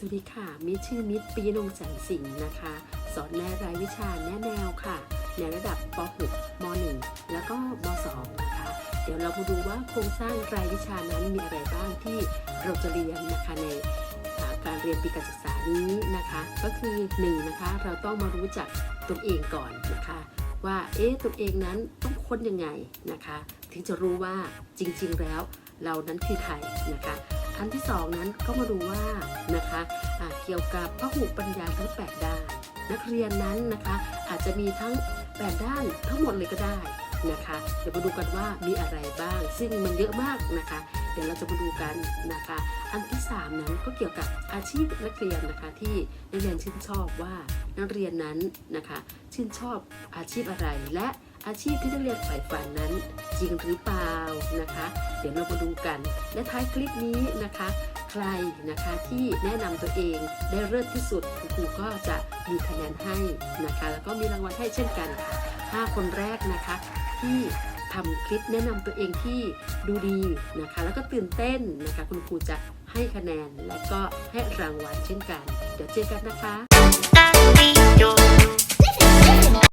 สวัสดีค่ะ มิชื่อมิตรปีนงแสงสิงห์นะคะ สอนแนรายวิชาแนแนวค่ะ ในระดับป .6 ม .1 แล้วก็ม .2 นะคะ เดี๋ยวเรามาดูว่าโครงสร้างรายวิชานั้นมีอะไรบ้างที่เราจะเรียนนะคะในการเรียนปีการศึกษานี้นะคะ ก็คือ1นะคะเราต้องมารู้จักตนเองก่อนนะคะ ว่าเอ๊ะตนเองนั้นต้องค้นยังไงนะคะ ถึงจะรู้ว่าจริงๆแล้วเรานั้นคือใครนะคะ อันที่สองนั้นก็มาดูว่านะคะะเกี่ยวกับพหุปัญญาทั้ง 8 ด้าน นักเรียนนั้นนะคะอาจจะมีทั้ง 8 ด้านทั้งหมดเลยก็ได้นะคะ เดี๋ยวมาดูกันว่ามีอะไรบ้าง ซึ่งมันเยอะมากนะคะ ดี๋ยวเราจะมาดูกันนะคะ อันที่ 3 นั้นก็เกี่ยวกับอาชีพนักเรียนนะคะที่นักเรียนชื่นชอบว่านักเรียนนั้นนะคะชื่นชอบอาชีพอะไร และอาชีพที่นักเรียนใฝ่ฝันนั้น จริงหรือเปล่านะคะ เดี๋ยวเรามาดูกัน และท้ายคลิปนี้นะคะ ใครนะคะที่แนะนำตัวเองได้เลิศที่สุดคุณครูก็จะมีคะแนนให้นะคะ แล้วก็มีรางวัลให้เช่นกันค่ะห้าคนแรกนะคะที่ ทำคลิปแนะนำตัวเองที่ดูดีนะคะ แล้วก็ตื่นเต้นนะคะ คุณครูจะให้คะแนนและก็ให้รางวัลเช่นกัน เดี๋ยวเจอกันนะคะ